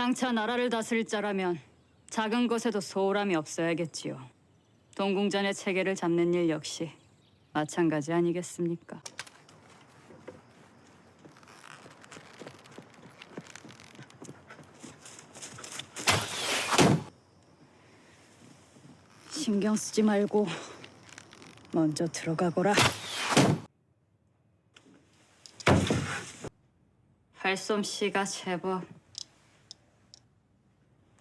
장차 나라를 다스릴 자라면 작은 것에도 소홀함이 없어야겠지요. 동궁전의 체계를 잡는 일 역시 마찬가지 아니겠습니까? 신경 쓰지 말고 먼저 들어가거라. 발솜씨가 제법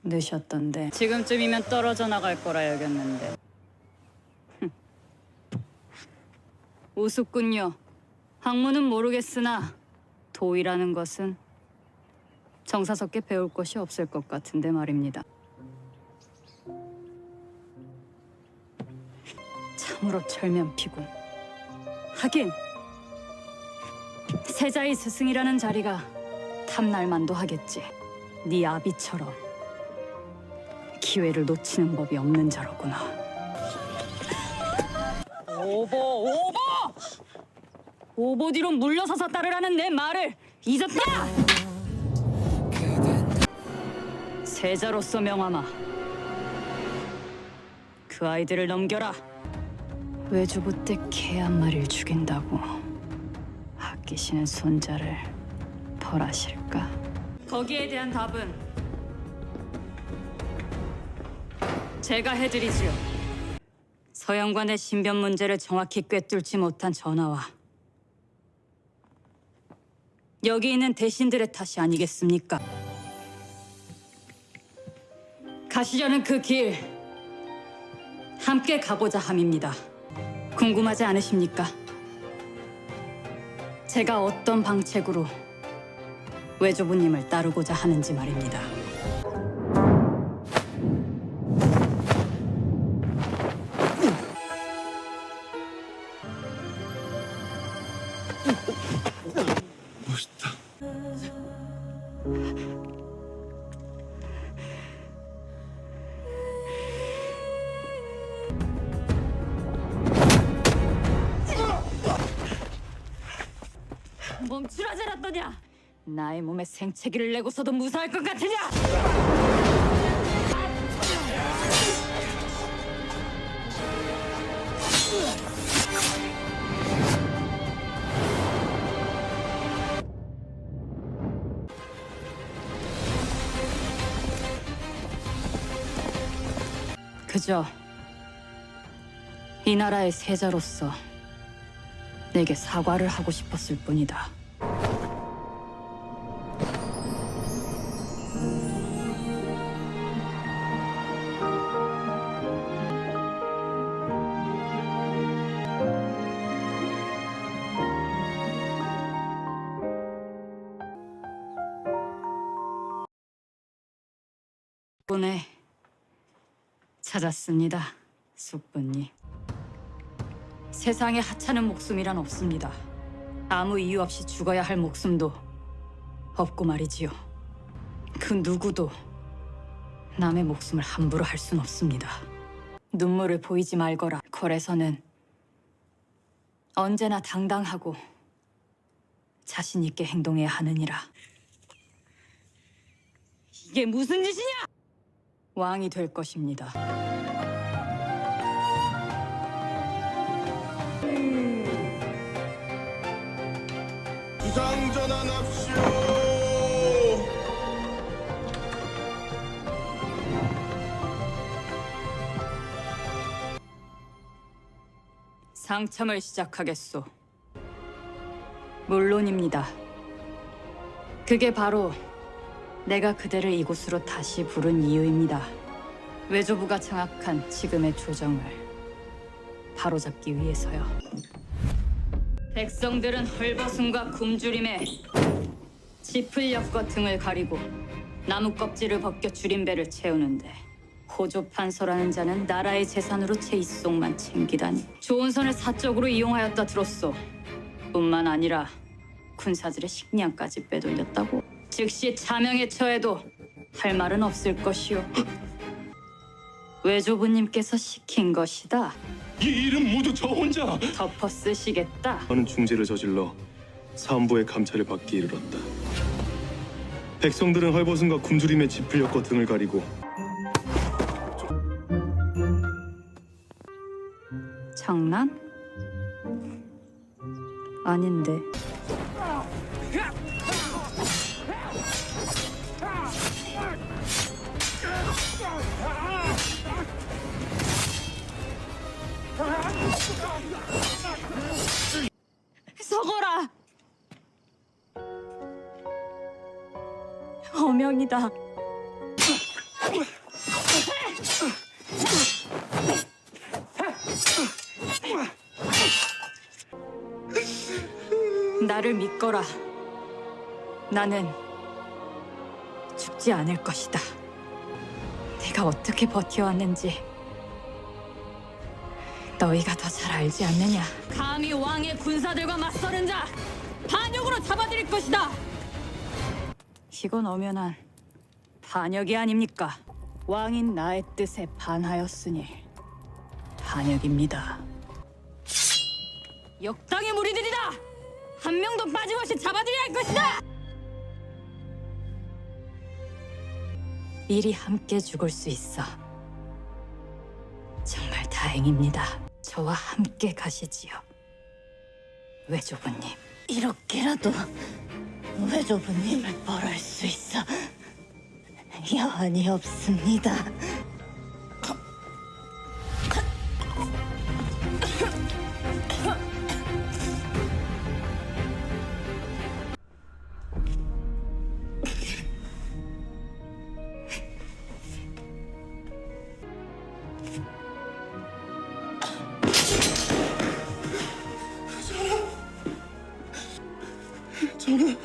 늦었던데. 지금쯤이면 떨어져 나갈 거라 여겼는데. 흠. 우습군요. 학문은 모르겠으나 도이라는 것은 정사섭게 배울 것이 없을 것 같은데 말입니다. 참으로 철면피군. 하긴 세자의 스승이라는 자리가 탐날만도 하겠지. 네 아비처럼 기회를 놓치는 법이 없는 자로구나. 오보 오보! 오보 뒤로 물러서서 따르라는 내 말을 잊었다! 세자로서 명하마. 그 아이들을 넘겨라. 외주부 때 개 한 마리를 죽인다고 아끼시는 손자를 벌하실까? 거기에 대한 답은 제가 해드리지요. 서양관의 신변 문제를 정확히 꿰뚫지 못한 전하와 여기 있는 대신들의 탓이 아니겠습니까? 가시려는 그 길 함께 가보자 함입니다. 궁금하지 않으십니까? 제가 어떤 방책으로 외조부님을 따르고자 하는지 말입니다. 제라떠냐! 나의 몸에 생채기를 내고서도 무사할 것 같으냐! 그저 이 나라의 세자로서 내게 사과를 하고 싶었을 뿐이다. 덕분에 찾았습니다, 숙부님. 세상에 하찮은 목숨이란 없습니다. 아무 이유 없이 죽어야 할 목숨도 없고 말이지요. 그 누구도 남의 목숨을 함부로 할 순 없습니다. 눈물을 보이지 말거라. 콜에서는 언제나 당당하고 자신 있게 행동해야 하느니라. 이게 무슨 짓이냐? 왕이 될 것입니다. 주상 전환합시오. 상참을 시작하겠소. 물론입니다. 그게 바로 내가 그대를 이곳으로 다시 부른 이유입니다. 외조부가 장악한 지금의 조정을 바로잡기 위해서요. 백성들은 헐벗음과 굶주림에 엮어 등을 가리고 나무 껍질을 벗겨 줄임배를 채우는데 호조 판서라는 자는 나라의 재산으로 제 입속만 챙기다니 좋은 선을 사적으로 이용하였다 들었소 뿐만 아니라 군사들의 식량까지 빼돌렸다고 즉시 자명에 처해도 할 말은 없을 것이오 외조부님께서 시킨 것이다 이 일은 모두 저 혼자. 덮어 쓰시겠다 저는 중재를 저질러 사헌부의 감찰을 받기 이르렀다. 백성들은 헐벗음과 굶주림에 짚을 엮어 등을 가리고 장난? 아닌데. 어명이다. 나를 믿거라. 나는 죽지 않을 것이다. 내가 어떻게 버텨왔는지 너희가 더 잘 알지 않느냐? 감히 왕의 군사들과 맞서는 자 반역으로 잡아들일 것이다. 이건 엄연한 반역이 아닙니까? 왕인 나의 뜻에 반하였으니 반역입니다. 역당의 무리들이다! 한 명도 빠짐없이 잡아들여야 할 것이다! 미리 함께 죽을 수 있어. 정말 다행입니다. 저와 함께 가시지요. 외조부님. 이렇게라도 외조부님을 벌할 수 있어 여한이 없습니다. 저는